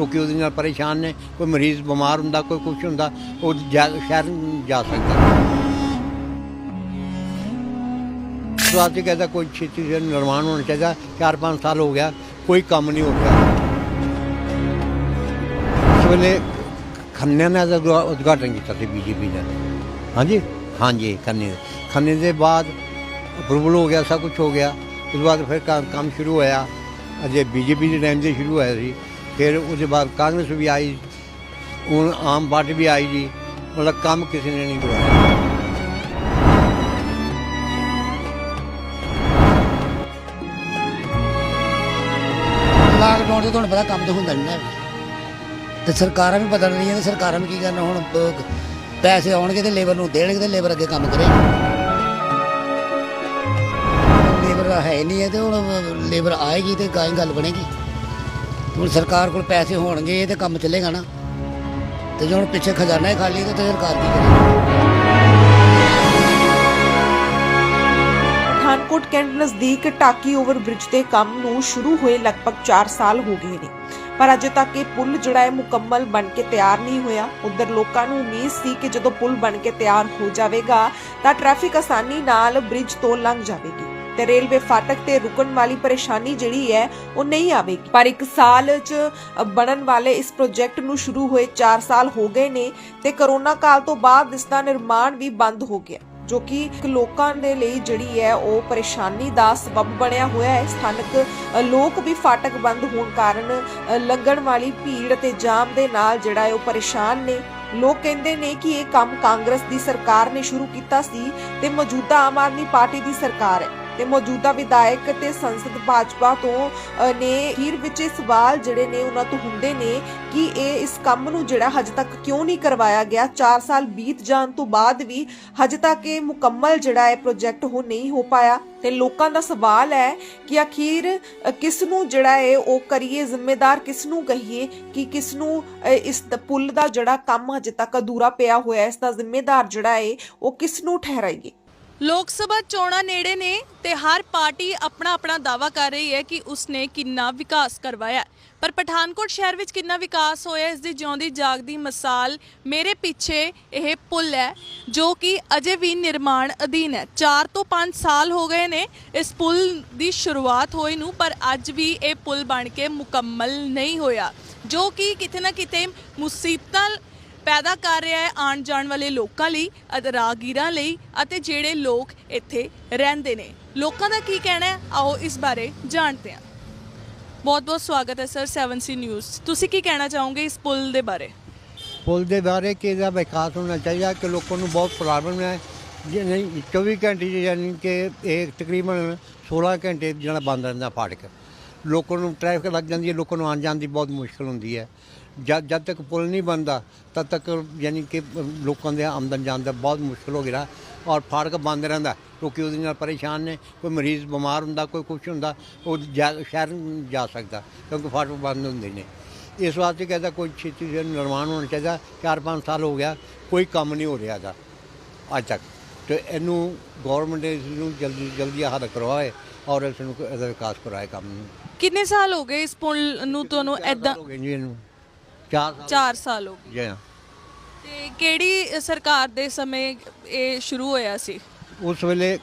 ਲੋਕੀ ਉਹਦੇ ਨਾਲ ਪਰੇਸ਼ਾਨ ਨੇ, ਕੋਈ ਮਰੀਜ਼ ਬਿਮਾਰ ਹੁੰਦਾ, ਕੋਈ ਕੁਝ ਹੁੰਦਾ, ਉਹ ਜਾ- ਸ਼ਹਿਰ ਨੂੰ ਜਾ ਸਕਦਾ। ਸਵਾਲ ਤੇ ਕਹਿੰਦਾ ਕੋਈ ਛੇਤੀ ਦੇ ਨਿਰਮਾਣ ਹੋਣਾ ਚਾਹੀਦਾ 4-5 ਸਾਲ ਹੋ ਗਿਆ, ਕੋਈ ਕੰਮ ਨਹੀਂ ਹੋ ਰਿਹਾ। ਇਸ ਵੇਲੇ ਖੰਨੇ ਨੇ ਦਾ ਉਦਘਾ- ਉਦਘਾਟਨ ਕੀਤਾ ਸੀ ਬੀਜੇਪੀ ਨੇ ਹਾਂਜੀ? ਹਾਂਜੀ, ਖੰਨੇ। ਖੰਨੇ ਦੇ ਬਾਅਦ ਅਪਰੂਵਲ ਹੋ ਗਿਆ, ਸਭ ਕੁਝ ਹੋ ਗਿਆ। ਉਸ ਤੋਂ ਬਾਅਦ ਫਿਰ ਕੰਮ ਕੰਮ ਸ਼ੁਰੂ ਹੋਇਆ। ਅਜੇ ਬੀਜੇਪੀ ਦੇ ਟਾਈਮ ਤੇ ਸ਼ੁਰੂ ਹੋਇਆ ਸੀ। ਫਿਰ ਉਹਦੇ ਬਾਅਦ ਕਾਂਗਰਸ ਵੀ ਆਈ, ਹੁਣ ਆਮ ਪਾਰਟੀ ਵੀ ਆਈ ਜੀ, ਮਤਲਬ ਕੰਮ ਕਿਸੇ ਨੇ ਨਹੀਂ ਕਰਵਾਇਆ ਲਾਕਡਾਊਨ ਤੇ ਤੁਹਾਨੂੰ ਪਤਾ ਕੰਮ ਤਾਂ ਹੁੰਦਾ ਨਹੀਂ ਨਾ। ਤੇ ਸਰਕਾਰਾਂ ਵੀ ਬਦਲ ਰਹੀਆਂ ਤੇ ਸਰਕਾਰਾਂ ਵੀ ਕੀ ਕਰਨਾ ਹੁਣ ਪ- ਪੈਸੇ ਆਉਣਗੇ ਤੇ ਲੇਬਰ ਨੂੰ ਦੇਣਗੇ ਤੇ ਲੇਬਰ ਅੱਗੇ ਕੰਮ ਕਰੇਗੀ ਲੇਬਰ ਹੈ ਨਹੀਂ ਹੈ ਤੇ ਹੁਣ ਲੇਬਰ ਆਏਗੀ ਤੇ ਗਾਂ ਗੱਲ ਬਣੇਗੀ। ਹੁਣ ਸਰਕਾਰ ਕੋਲ ਪੈਸੇ ਹੋਣਗੇ ਤੇ ਕੰਮ ਚੱਲੇਗਾ ਨਾ। ਤੇ ਜੇ ਹੁਣ ਪਿੱਛੇ ਖਜ਼ਾਨਾ ਹੀ ਖਾਲੀ ਹੈ ਤੇ ਸਰਕਾਰ ਕੀ ਕਰੇਗੀ ਪਠਾਨਕੋਟ ਕੈਂਟ ਨਜ਼ਦੀਕ ਟਾਕੀ ਓਵਰ ਬ੍ਰਿਜ ਦੇ ਕੰਮ ਨੂੰ ਸ਼ੁਰੂ ਹੋਏ ਲਗਭਗ 4 ਸਾਲ ਹੋ ਗਏ ਨੇ। ਪਰ ਅਜੇ ਤੱਕ ਇਹ ਪੁਲ ਜਿਹੜਾ ਹੈ, ਮੁਕੰਮਲ ਬਣ ਕੇ ਤਿਆਰ ਨਹੀਂ ਹੋਇਆ। ਉਧਰ ਲੋਕਾਂ ਨੂੰ ਉਮੀਦ ਸੀ ਕਿ ਜਦੋਂ ਪੁਲ ਬਣ ਕੇ ਤਿਆਰ ਹੋ ਜਾਵੇਗਾ, ਤਾਂ ਟ੍ਰੈਫਿਕ ਆਸਾਨੀ ਨਾਲ ਬ੍ਰਿਜ ਤੋਂ ਲੰਘ ਜਾਵੇਗੀ। ਤੇ ਰੇਲਵੇ ਫਾਟਕ ਤੇ ਰੁਕਣ ਵਾਲੀ ਪਰੇਸ਼ਾਨੀ ਜਿਹੜੀ ਹੈ, ਉਹ ਨਹੀਂ ਆਵੇਗੀ। ਪਰ ਇੱਕ ਸਾਲ 'ਚ ਬਣਨ ਵਾਲੇ ਇਸ ਪ੍ਰੋਜੈਕਟ ਨੂੰ ਸ਼ੁਰੂ ਹੋਏ 4 ਸਾਲ ਹੋ ਗਏ ਨੇ ਤੇ ਕਰੋਨਾ ਕਾਲ ਤੋਂ ਬਾਅਦ ਇਸ ਦਾ ਨਿਰਮਾਣ ਵੀ ਬੰਦ ਹੋ ਗਿਆ, ਜੋ ਕਿ ਲੋਕਾਂ ਦੇ ਲਈ ਜਿਹੜੀ ਹੈ, ਉਹ ਪਰੇਸ਼ਾਨੀ ਦਾ ਸਬਬ ਬਣਿਆ ਹੋਇਆ ਹੈ। ਸਥਾਨਕ ਲੋਕ ਵੀ ਫਾਟਕ ਬੰਦ ਹੋਣ ਕਾਰਨ ਲੱਗਣ ਵਾਲੀ ਭੀੜ ਤੇ ਜਾਮ ਦੇ ਨਾਲ ਜਿਹੜਾ ਹੈ, ਉਹ ਪਰੇਸ਼ਾਨ ਨੇ। ਲੋਕ ਕਹਿੰਦੇ ਨੇ ਕਿ ਇਹ ਕੰਮ ਕਾਂਗਰਸ ਦੀ ਸਰਕਾਰ ਨੇ ਸ਼ੁਰੂ ਕੀਤਾ ਸੀ ਤੇ ਮੌਜੂਦਾ ਆਮ ਆਦਮੀ ਪਾਰਟੀ ਦੀ ਸਰਕਾਰ ਹੈ। ਤੇ ਮੌਜੂਦਾ ਵਿਧਾਇਕ ਤੇ ਸੰਸਦ ਭਾਜਪਾ ਤੋਂ ਨੇ ਅਖੀਰ ਵਿੱਚ ਇਹ ਸਵਾਲ ਜਿਹੜੇ ਨੇ ਉਹਨਾਂ ਤੋਂ ਹੁੰਦੇ ਨੇ ਕਿ ਇਹ ਇਸ ਕੰਮ ਨੂੰ ਜਿਹੜਾ ਹਜੇ ਤੱਕ ਕਿਉਂ ਨਹੀਂ ਕਰਵਾਇਆ ਗਿਆ? 4 ਸਾਲ ਬੀਤ ਜਾਣ ਤੋਂ ਬਾਅਦ ਵੀ ਹਜੇ ਤੱਕ ਇਹ ਮੁਕੰਮਲ ਜਿਹੜਾ ਹੈ ਪ੍ਰੋਜੈਕਟ ਉਹ ਨਹੀਂ ਹੋ ਪਾਇਆ। ਤੇ ਲੋਕਾਂ ਦਾ ਸਵਾਲ ਹੈ ਕਿ ਅਖੀਰ ਅ, ਕਿਸ ਨੂੰ ਜਿਹੜਾ ਹੈ ਉਹ ਕਰੀਏ ਜ਼ਿੰਮੇਦਾਰ ਕਿਸ ਨੂੰ ਕਹੀਏ ਕਿ ਕਿਸ ਨੂੰ ਇਸ ਦ- ਪੁਲ ਦਾ ਜਿਹੜਾ ਕੰਮ ਹਜੇ ਤੱਕ ਅਧੂਰਾ ਪਿਆ ਹੋਇਆ ਹੈ ਇਸ ਦਾ ਜ਼ਿੰਮੇਦਾਰ ਜਿਹੜਾ ਹੈ ਉਹ ਕਿਸ ਨੂੰ ਠਹਿਰਾਈਏ? ਲੋਕ ਸਭਾ ਚੋਣਾਂ ਨੇੜੇ ਨੇ ਤੇ ਹਰ ਪਾਰਟੀ ਆਪਣਾ ਆਪਣਾ ਦਾਵਾ ਕਰ ਰਹੀ ਹੈ ਕਿ ਉਸਨੇ ਕਿੰਨਾ ਵਿਕਾਸ ਕਰਵਾਇਆ ਪਰ ਪਠਾਨਕੋਟ ਸ਼ਹਿਰ ਵਿੱਚ ਕਿੰਨਾ ਵਿਕਾਸ ਹੋਇਆ, ਇਸ ਦੀ ਜਿਉਂਦੀ ਜਾਗਦੀ ਮਿਸਾਲ ਮੇਰੇ ਪਿੱਛੇ ਇਹ ਪੁਲ ਹੈ, ਜੋ ਕਿ ਅਜੇ ਵੀ ਨਿਰਮਾਣ ਅਧੀਨ ਹੈ। 4 ਤੋਂ 5 ਸਾਲ ਹੋ ਗਏ ਨੇ ਇਸ ਪੁਲ ਦੀ ਸ਼ੁਰੂਆਤ ਹੋਈ ਨੂੰ, ਪਰ ਅੱਜ ਵੀ ਇਹ ਪੁਲ ਬਣ ਕੇ ਮੁਕੰਮਲ ਨਹੀਂ ਹੋਇਆ, ਜੋ ਕਿ ਕਿਤੇ ਨਾ ਕਿਤੇ ਮੁਸੀਬਤਾਂ ਪੈਦਾ ਕਰ ਰਿਹਾ ਹੈ ਆਉਣ ਜਾਣ ਵਾਲੇ ਲੋਕਾਂ ਲਈ ਅਤੇ ਰਾਹਗੀਰਾਂ ਲਈ ਅਤੇ ਜਿਹੜੇ ਲੋਕ ਇੱਥੇ ਰਹਿੰਦੇ ਨੇ। ਲੋਕਾਂ ਦਾ ਕੀ ਕਹਿਣਾ ਹੈ? ਆਓ ਇਸ ਬਾਰੇ ਜਾਣਦੇ ਹਾਂ। ਬਹੁਤ ਬਹੁਤ ਸਵਾਗਤ ਹੈ ਸਰ 7C ਨਿਊਜ਼। ਤੁਸੀਂ ਕੀ ਕਹਿਣਾ ਚਾਹੋਗੇ ਇਸ ਪੁਲ ਦੇ ਬਾਰੇ? ਪੁਲ ਦੇ ਬਾਰੇ ਕਿ ਇਹਦਾ ਵਿਕਾਸ ਹੋਣਾ ਚਾਹੀਦਾ, ਕਿ ਲੋਕਾਂ ਨੂੰ ਬਹੁਤ ਪ੍ਰੋਬਲਮ ਹੈ। ਜੇ ਨਹੀਂ 24 ਘੰਟੇ 'ਚ ਯਾਨੀ ਕਿ ਇਹ ਤਕਰੀਬਨ 16 ਘੰਟੇ ਜਿਹੜਾ ਬੰਦ ਰਹਿੰਦਾ ਫਾਟਕ। ਲੋਕਾਂ ਨੂੰ ਟ੍ਰੈਫਿਕ ਲੱਗ ਜਾਂਦੀ ਹੈ, ਲੋਕਾਂ ਨੂੰ ਆਉਣ ਜਾਣ ਦੀ ਬਹੁਤ ਮੁਸ਼ਕਲ ਹੁੰਦੀ ਹੈ। ਜਦ ਜਦ ਤੱਕ ਪੁਲ ਨਹੀਂ ਬਣਦਾ ਤਦ ਤੱਕ ਯਾਨੀ ਕਿ ਲੋਕਾਂ ਦੇ ਆਮਦਨ ਜਾਣ ਦਾ ਬਹੁਤ ਮੁਸ਼ਕਲ ਹੋ ਗਿਆ ਔਰ ਫਾਟਕ ਬੰਦ ਰਹਿੰਦਾ। ਲੋਕੀ ਉਹਦੇ ਨਾਲ ਪਰੇਸ਼ਾਨ ਨੇ ਕੋਈ ਮਰੀਜ਼ ਬਿਮਾਰ ਹੁੰਦਾ ਕੋਈ ਕੁਝ ਹੁੰਦਾ ਉਹ ਸ਼ਹਿਰ ਜਾ ਸਕਦਾ ਕਿਉਂਕਿ ਫਾਟਕ ਬੰਦ ਹੁੰਦੇ ਨੇ। ਇਸ ਵਾਸਤੇ ਕਹਿੰਦਾ ਕੋਈ ਛੇਤੀ ਦੇ ਨਿਰਮਾਣ ਹੋਣਾ ਚਾਹੀਦਾ 4-5 ਸਾਲ ਹੋ ਗਿਆ ਕੋਈ ਕੰਮ ਨਹੀਂ ਹੋ ਰਿਹਾ ਦਾ ਅੱਜ ਤੱਕ। ਤੇ ਇਹਨੂੰ ਗਵਰਨਮੈਂਟ ਇਸ ਨੂੰ ਜਲਦੀ ਜਲਦੀ ਹੱਲ ਕਰਵਾਏ ਔਰ ਇਸ ਨੂੰ ਇਹਦਾ ਵਿਕਾਸ ਕਰਾਏ ਕੰਮ ਨੂੰ। ਕਿੰਨੇ ਸਾਲ ਹੋ ਗਏ ਇਸ ਪੁਲ ਨੂੰ ਤੁਹਾਨੂੰ ਐਦਾਂ ਹੋ ਗਏ ਜੀ ਇਹਨੂੰ? 4 ਸਾਲ 4 ਸਾਲ ਹੋ ਗਏ। ਜੀ ਹਾਂ। ਤੇ ਕਿਹੜੀ ਸਰਕਾਰ ਦੇ ਸਮੇਂ ਇਹ ਸ਼ੁਰੂ ਹੋਇਆ ਸੀ? ਉਸ ਵੇਲੇ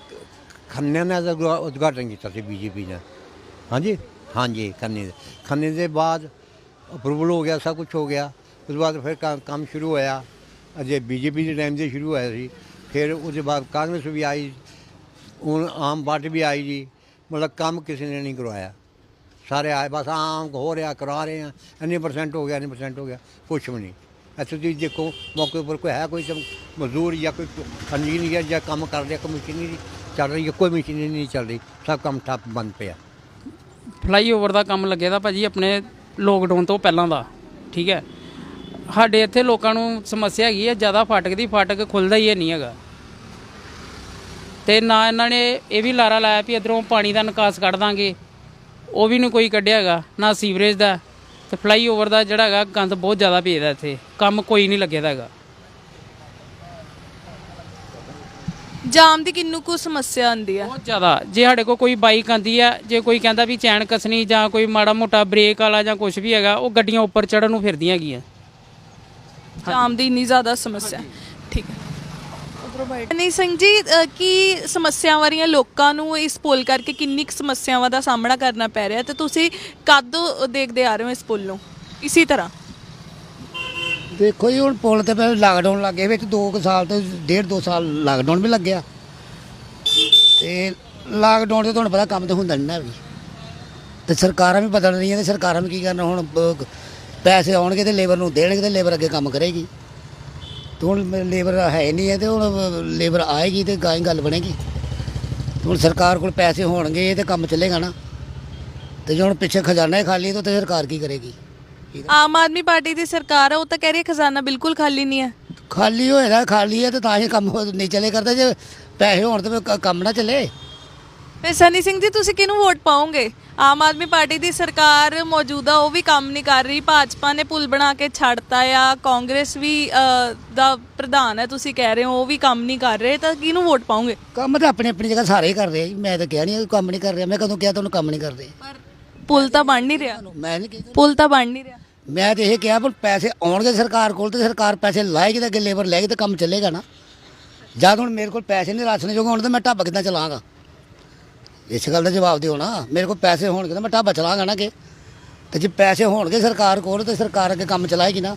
ਖੰਨੇ ਨੇ ਦਾ ਉਦਘਾ- ਉਦਘਾਟਨ ਕੀਤਾ ਸੀ ਬੀਜੇਪੀ ਨੇ। ਹਾਂਜੀ? ਹਾਂਜੀ ਖੰਨੇ ਦੇ। ਖੰਨੇ ਦੇ ਬਾਅਦ ਅਪਰੂਵਲ ਹੋ ਗਿਆ ਸਭ ਕੁਝ ਹੋ ਗਿਆ। ਉਸ ਤੋਂ ਬਾਅਦ ਫਿਰ ਕੰਮ- ਕੰਮ ਸ਼ੁਰੂ ਹੋਇਆ। ਅਜੇ ਬੀਜੇਪੀ ਦੇ ਟਾਈਮ ਤੇ ਸ਼ੁਰੂ ਹੋਇਆ ਸੀ। ਫਿਰ ਉਹਦੇ ਬਾਅਦ ਕਾਂਗਰਸ ਵੀ ਆਈ ਹੁਣ ਆਮ ਪਾਰਟੀ ਵੀ ਆਈ ਜੀ। ਮਤਲਬ ਕੰਮ ਕਿਸੇ ਨੇ ਨਹੀਂ ਕਰਵਾਇਆ। ਸਾਰੇ ਆਏ, ਬਸ ਆਮ ਹੋ ਰਿਹਾ, ਕਰਾ ਰਹੇ ਆ ਇੰਨੇ ਪਰਸੈਂਟ ਹੋ ਗਿਆ, ਇੰਨੇ ਪਰਸੈਂਟ ਹੋ ਗਿਆ। ਕੁਛ ਵੀ ਨਹੀਂ। ਅੱਛਾ ਤੁਸੀਂ ਦੇਖੋ, ਮੌਕੇ ਉੱਪਰ ਕੋਈ ਹੈ ਕੋਈ ਮਜ਼ਦੂਰ ਜਾਂ ਕੋਈ ਇੰਜੀਨੀਅਰ ਜਾਂ ਕੰਮ ਕਰ ਰਿਹਾ, ਕੋਈ ਮਸ਼ੀਨਰੀ ਚੱਲ ਰਹੀ ਹੈ ਕੋਈ ਮਸ਼ੀਨਰੀ ਨਹੀਂ ਚੱਲ ਰਹੀ, ਸਭ ਕੰਮ ਠੱਪ ਬੰਦ ਪਿਆ। ਫਲਾਈਓਵਰ ਦਾ ਕੰਮ ਲੱਗੇ ਦਾ ਭਾਜੀ ਆਪਣੇ ਲੋਕਡਾਊਨ ਤੋਂ ਪਹਿਲਾਂ ਦਾ, ਠੀਕ ਹੈ। ਸਾਡੇ ਇੱਥੇ ਲੋਕਾਂ ਨੂੰ ਸਮੱਸਿਆ ਹੈਗੀ ਹੈ, ਜ਼ਿਆਦਾ ਫਾਟਕ ਦੀ ਫਾਟਕ ਖੁੱਲਦਾ ਹੀ ਹੈ ਨਹੀਂ ਹੈਗਾ। ਤੇ ਨਾ ਇਹਨਾਂ ਨੇ ਇਹ ਵੀ ਲਾਰਾ ਲਾਇਆ ਵੀ ਇਧਰੋਂ ਪਾਣੀ ਦਾ ਨਿਕਾਸ ਕੱਢ ਦਾਂਗੇ। ਉਹ ਵੀ ਨਹੀਂ ਕੋਈ ਕੱਢਿਆ ਹੈਗਾ ਨਾ ਸੀਵਰੇਜ ਦਾ ਤੇ ਫਲਾਈਓਵਰ ਦਾ ਜਿਹੜਾ ਹੈਗਾ ਗੰਦ ਬਹੁਤ ਜ਼ਿਆਦਾ ਭੇਜਦਾ ਇੱਥੇ। ਕੰਮ ਕੋਈ ਨਹੀਂ ਲੱਗਿਆ ਦਾ ਹੈਗਾ। ਜਾਮ ਦੀ ਕਿੰਨੂ ਕੁ ਸਮੱਸਿਆ ਆਉਂਦੀ ਆ? ਬਹੁਤ ਜ਼ਿਆਦਾ। ਜੇ ਸਾਡੇ ਕੋਲ ਕੋਈ ਬਾਈਕ ਆਂਦੀ ਆ ਜੇ ਕੋਈ ਕਹਿੰਦਾ ਵੀ ਚੈਨ ਕਸਣੀ ਜਾਂ ਕੋਈ ਮਾੜਾ ਮੋਟਾ ਬ੍ਰੇਕ ਵਾਲਾ ਜਾਂ ਕੁਝ ਵੀ ਹੈਗਾ ਉਹ ਗੱਡੀਆਂ ਉੱਪਰ ਚੜਨ ਨੂੰ ਫਿਰਦੀਆਂ ਹੈਗੀਆਂ। ਜਾਮ ਦੀ ਇੰਨੀ ਜ਼ਿਆਦਾ ਸਮੱਸਿਆ। ਠੀਕ ਹੈ। ਨਹੀਂ ਸਿੰਘ ਜੀ ਅ, ਕੀ ਸਮੱਸਿਆਵਾਂ ਰਹੀਆਂ ਲੋਕਾਂ ਨੂੰ ਇਸ ਪੁਲ ਕਰਕੇ ਕਿੰਨੀ ਕੁ ਸਮੱਸਿਆਵਾਂ ਦਾ ਸਾਹਮਣਾ ਕਰਨਾ ਪੈ ਰਿਹਾ ਤੇ ਤੁਸੀਂ ਕਦੋਂ ਦੇਖਦੇ ਆ ਰਹੇ ਹੋ ਇਸ ਪੁਲ ਨੂੰ? ਇਸੇ ਤਰ੍ਹਾਂ। ਦੇਖੋ ਜੀ ਹੁਣ ਪੁਲ ਤੇ ਪਹਿਲਾਂ ਲਾਕਡਾਊਨ ਲੱਗੇ ਵਿੱਚ 2 ਸਾਲ ਤੇ ਡੇਢ 2 ਸਾਲ ਲਾਕਡਾਊਨ ਵੀ ਲੱਗਿਆ। ਤੇ ਲਾਕਡਾਊਨ ਤੇ ਤੁਹਾਨੂੰ ਪਤਾ ਕੰਮ ਤੇ ਹੁੰਦਾ ਨਹੀਂ ਨਾ ਵੀ। ਤੇ ਸਰਕਾਰਾਂ ਵੀ ਬਦਲ ਰਹੀਆਂ ਤੇ ਸਰਕਾਰਾਂ ਵੀ ਕੀ ਕਰਨਾ ਹੁਣ ਬ- ਪੈਸੇ ਆਉਣਗੇ ਤੇ ਲੇਬਰ ਨੂੰ ਦੇਣਗੇ ਤੇ ਲੇਬਰ ਅੱਗੇ ਕੰਮ ਕਰੇਗੀ। ਤੇ ਹੁਣ ਲੇਬਰ ਹੈ ਨਹੀਂ ਹੈ ਤੇ ਹੁਣ ਲੇਬਰ ਆਏਗੀ ਤੇ ਗਾਂ ਗੱਲ ਬਣੇਗੀ। ਤੇ ਹੁਣ ਸਰਕਾਰ ਕੋਲ ਪੈਸੇ ਹੋਣਗੇ ਤੇ ਕੰਮ ਚੱਲੇਗਾ ਨਾ। ਤੇ ਜੇ ਹੁਣ ਪਿੱਛੇ ਖਜ਼ਾਨਾ ਹੀ ਖਾਲੀ ਹੈ ਤਾਂ ਸਰਕਾਰ ਕੀ ਕਰੇਗੀ? ਆਮ ਆਦਮੀ ਪਾਰਟੀ ਦੀ ਸਰਕਾਰ ਹੈ ਉਹ ਤਾਂ ਕਹਿ ਰਹੀ ਹੈ ਖਜ਼ਾਨਾ ਬਿਲਕੁਲ ਖਾਲੀ ਨਹੀਂ ਹੈ। ਖਾਲੀ ਹੋਏਗਾ ਖਾਲੀ ਹੈ ਤੇ ਤਾਂ ਹੀ ਕੰਮ ਨਹੀਂ ਚੱਲੇ ਕਰਦਾ ਜੇ ਪੈਸੇ ਹੋਣ ਤੇ ਕੰਮ ਨਾ ਚੱਲੇ। ਫਿਰ ਸਨੀ ਸਿੰਘ ਜੀ ਤੁਸੀਂ ਕਿਹਨੂੰ ਵੋਟ ਪਾਓਗੇ? ਆਮ ਆਦਮੀ ਪਾਰਟੀ ਦੀ ਸਰਕਾਰ ਮੌਜੂਦਾ ਉਹ ਵੀ ਕੰਮ ਨਹੀਂ ਕਰ ਰਹੀ। ਭਾਜਪਾ ਨੇ ਪੁਲ ਬਣਾ ਕੇ ਛੱਡਤਾ ਆ। ਕਾਂਗਰਸ ਵੀ ਅ, ਦਾ ਪ੍ਰਧਾਨ ਹੈ ਤੁਸੀਂ ਕਹਿ ਰਹੇ ਹੋ ਉਹ ਵੀ ਕੰਮ ਨਹੀਂ ਕਰ ਰਹੇ। ਤਾਂ ਕਿਹਨੂੰ ਵੋਟ ਪਾਓਗੇ? ਕੰਮ ਤਾਂ ਆਪਣੀ ਆਪਣੀ ਜਗ੍ਹਾ ਸਾਰੇ ਹੀ ਕਰਦੇ ਆ ਜੀ। ਮੈਂ ਤਾਂ ਕਿਹਾ ਨਹੀਂ ਕੰਮ ਨਹੀਂ ਕਰ ਰਿਹਾ। ਮੈਂ ਕਦੋਂ ਕਿਹਾ ਤੁਹਾਨੂੰ ਕੰਮ ਨਹੀਂ ਕਰਦੇ। ਪਰ ਪੁਲ ਤਾਂ ਬਣ ਨਹੀਂ ਰਿਹਾ। ਮੈਂ ਨਹੀਂ ਕਿਹਾ ਪੁਲ ਤਾਂ ਬਣ ਨਹੀਂ ਰਿਹਾ। ਮੈਂ ਤਾਂ ਇਹ ਕਿਹਾ ਪਰ ਪੈਸੇ ਆਉਣਗੇ ਸਰਕਾਰ ਕੋਲ ਤੇ ਸਰਕਾਰ ਪੈਸੇ ਲਾਏਗੀ ਤੇ ਅੱਗੇ ਲੇਬਰ ਲੈਗੀ ਤੇ ਕੰਮ ਚੱਲੇਗਾ ਨਾ। ਜਦ ਹੁਣ ਮੇਰੇ ਕੋਲ ਪੈਸੇ ਨਹੀਂ ਰਾਸ਼ਨ ਜੋਗੇ ਹੋਣ ਤੇ ਮੈਂ ਢਾਬਾ ਕਿੱਦਾਂ ਚਲਾਵਾਂਗਾ ਇਸ ਗੱਲ ਦਾ ਜਵਾਬ ਦਿਓ ਨਾ। ਮੇਰੇ ਕੋਲ ਪੈਸੇ ਹੋਣਗੇ ਤਾਂ ਮੈਂ ਢਾਬਾ ਚਲਾਵਾਂਗਾ ਨਾ ਕਿ ਤੇ ਜੇ ਪੈਸੇ ਹੋਣਗੇ ਸਰਕਾਰ ਕੋਲ ਤੇ ਸਰਕਾਰ ਅੱਗੇ ਕੰਮ ਚਲਾਏਗੀ ਨਾ।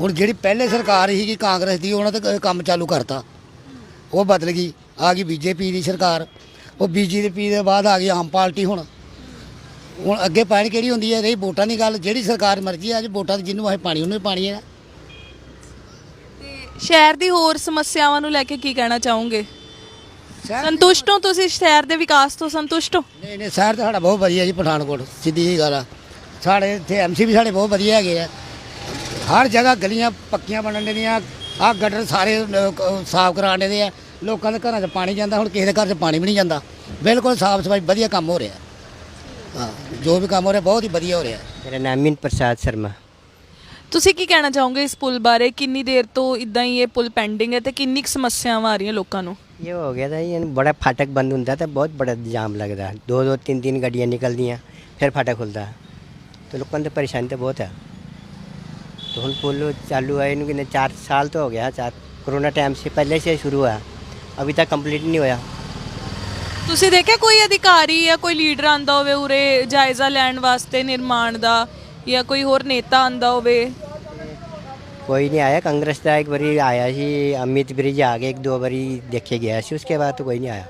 ਹੁਣ ਜਿਹੜੀ ਪਹਿਲੇ ਸਰਕਾਰ ਸੀਗੀ ਕਾਂਗਰਸ ਦੀ, ਉਹਨਾਂ ਤੇ ਕੰਮ ਚਾਲੂ ਕਰਤਾ। ਉਹ ਬਦਲ ਗਈ। ਆ ਗਈ ਬੀਜੇਪੀ ਦੀ ਸਰਕਾਰ। ਉਹ ਬੀਜੇਪੀ ਦੇ ਬਾਅਦ ਆ ਗਈ ਆਮ ਪਾਰਟੀ ਹੁਣ। ਹੁਣ ਅੱਗੇ ਪਾਣੀ ਕਿਹੜੀ ਹੁੰਦੀ ਹੈ? ਰਹੀ ਵੋਟਾਂ ਦੀ ਗੱਲ। ਜਿਹੜੀ ਸਰਕਾਰ ਮਰਜ਼ੀ ਆ ਅੱਜ ਵੋਟਾਂ ਤੇ ਜਿਹਨੂੰ ਅਸੀਂ ਪਾਣੀ, ਉਹਨੂੰ ਹੀ ਪਾਣੀ ਹੈ ਸ਼ਹਿਰ ਦੀ ਹੋਰ ਸਮੱਸਿਆਵਾਂ ਨੂੰ ਲੈ ਕੇ ਕੀ ਕਹਿਣਾ ਚਾਹੋਗੇ? ਸ਼ਹਿਰ- ਸੰਤੁਸ਼ਟ ਹੋ ਤੁਸੀਂ ਸ਼ਹਿਰ ਦੇ ਵਿਕਾਸ ਤੋਂ ਸੰਤੁਸ਼ਟ ਹੋ? ਨਹੀਂ ਨਹੀਂ ਸ਼ਹਿਰ ਤਾਂ ਸਾਡਾ ਬਹੁਤ ਵਧੀਆ ਜੀ ਪਠਾਨਕੋਟ ਸਿੱਧੀ ਜੀ ਗੱਲ ਆ। ਸਾਡੇ ਇੱਥੇ ਐਮਸੀ ਵੀ ਸਾਡੇ ਬਹੁਤ ਵਧੀਆ ਹੈਗੇ ਆ। ਹਰ ਜਗ੍ਹਾ ਗਲੀਆਂ ਪੱਕੀਆਂ ਬਣਨ ਦੀਆਂ ਆ ਗਟਰ ਸਾਰੇ ਕ- ਸਾਫ਼ ਕਰਾਉਣ ਦੇ ਆ ਲੋਕਾਂ ਦੇ ਘਰਾਂ 'ਚ ਪਾਣੀ ਜਾਂਦਾ ਹੁਣ ਕਿਸੇ ਦੇ ਘਰ 'ਚ ਪਾਣੀ ਵੀ ਨਹੀਂ ਜਾਂਦਾ। ਬਿਲਕੁਲ ਸਾਫ਼ ਸਫ਼ਾਈ ਵਧੀਆ ਕੰਮ ਹੋ ਰਿਹਾ। ਹਾਂ ਜੋ ਵੀ ਕੰਮ ਹੋ ਰਿਹਾ ਬਹੁਤ ਹੀ ਵਧੀਆ ਹੋ ਰਿਹਾ। ਮੇਰਾ ਨਾਮ ਮਿੰਨ ਪ੍ਰਸਾਦ ਸ਼ਰਮਾ। ਤੁਸੀਂ ਕੀ ਕਹਿਣਾ ਚਾਹੋਗੇ ਇਸ ਪੁਲ ਬਾਰੇ? ਕਿੰਨੀ ਦੇਰ ਤੋਂ ਇਦਾਂ ਹੀ ਇਹ ਪੁਲ ਪੈਂਡਿੰਗ ਹੈ ਤੇ ਕਿੰਨੀ ਕੁ ਸਮੱਸਿਆਵਾਂ ਆ ਰਹੀਆਂ ਲੋਕਾਂ ਨੂੰ? ਇਹ ਹੋ ਗਿਆ ਤਾਂ ਇਹ ਬੜਾ ਫਾਟਕ ਬੰਦ ਹੁੰਦਾ ਤਾਂ ਬਹੁਤ ਬੜਾ ਜਾਮ ਲੱਗਦਾ ਦੋ ਦੋ ਤਿੰਨ ਤਿੰਨ ਗੱਡੀਆਂ ਨਿਕਲਦੀਆਂ ਫਿਰ ਫਾਟਕ ਖੁੱਲਦਾ तो लोगों को परेशानी तो बहुत है तो हम पुल चालू है इनके चार साल तो हो गया चार कोरोना टाइम से पहले से शुरू हुआ अभी तक कंप्लीट नहीं होया ਤੁਸੀਂ ਦੇਖਿਆ ਕੋਈ ਅਧਿਕਾਰੀ ਜਾਂ ਕੋਈ ਲੀਡਰ ਆਂਦਾ ਹੋਵੇ ਉਰੇ ਜਾਇਜ਼ਾ ਲੈਣ ਵਾਸਤੇ ਨਿਰਮਾਣ ਦਾ ਜਾਂ ਕੋਈ ਹੋਰ ਨੇਤਾ ਆਂਦਾ ਹੋਵੇ ਕੋਈ ਨਹੀਂ ਆਇਆ ਕਾਂਗਰਸ ਦਾ ਇੱਕ ਵਾਰੀ ਆਇਆ ਸੀ ਅਮਿਤ ਬ੍ਰਿਜ ਆ ਕੇ ਇੱਕ ਦੋ ਵਾਰੀ ਦੇਖੇ ਗਿਆ ਸੀ ਉਸਕੇ ਬਾਅਦ ਤਾਂ ਕੋਈ ਨਹੀਂ ਆਇਆ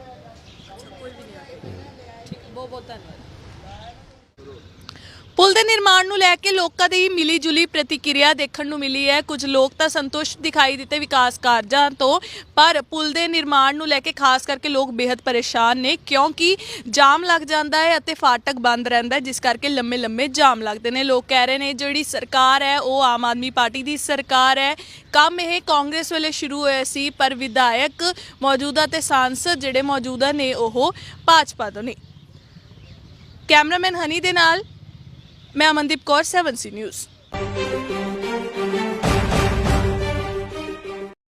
ਪੁਲ ਦੇ ਨਿਰਮਾਣ ਨੂੰ ਲੈ ਕੇ ਲੋਕਾਂ ਦੀ ਮਿਲੀ ਜੁਲੀ ਪ੍ਰਤੀਕਿਰਿਆ ਦੇਖਣ ਨੂੰ ਮਿਲੀ ਹੈ। ਕੁਝ ਲੋਕ ਤਾਂ ਸੰਤੁਸ਼ਟ ਦਿਖਾਈ ਦਿੱਤੇ ਵਿਕਾਸ ਕਾਰਜਾਂ ਤੋਂ, ਪਰ ਪੁਲ ਦੇ ਨਿਰਮਾਣ ਨੂੰ ਲੈ ਕੇ ਖਾਸ ਕਰਕੇ ਲੋਕ ਬੇहद ਪਰੇਸ਼ਾਨ ਨੇ, ਕਿਉਂਕਿ ਜਾਮ ਲੱਗ ਜਾਂਦਾ ਹੈ ਅਤੇ ਫਾਟਕ ਬੰਦ ਰਹਿੰਦਾ ਹੈ, ਜਿਸ ਕਰਕੇ ਲੰਮੇ ਲੰਮੇ ਜਾਮ ਲੱਗਦੇ ਨੇ। ਲੋਕ ਕਹਿ ਰਹੇ ਨੇ, ਜਿਹੜੀ ਸਰਕਾਰ ਹੈ, ਉਹ ਆਮ ਆਦਮੀ ਪਾਰਟੀ ਦੀ ਸਰਕਾਰ ਹੈ। ਕੰਮ ਇਹ ਕਾਂਗਰਸ ਵੇਲੇ ਸ਼ੁਰੂ ਹੋਇਆ ਸੀ, ਪਰ ਵਿਧਾਇਕ ਮੌਜੂਦਾ ਤੇ ਸਾਂਸਦ ਜਿਹੜੇ ਮੌਜੂਦਾ ਨੇ, ਉਹ ਭਾਜਪਾ ਤੋਂ ਨੇ। ਕੈਮਰਾਮੈਨ ਹਨੀ ਦੇ ਨਾਲ ਮੈਂ ਅਮਨਦੀਪ ਕੌਰ 7 ਨਿਊਜ਼।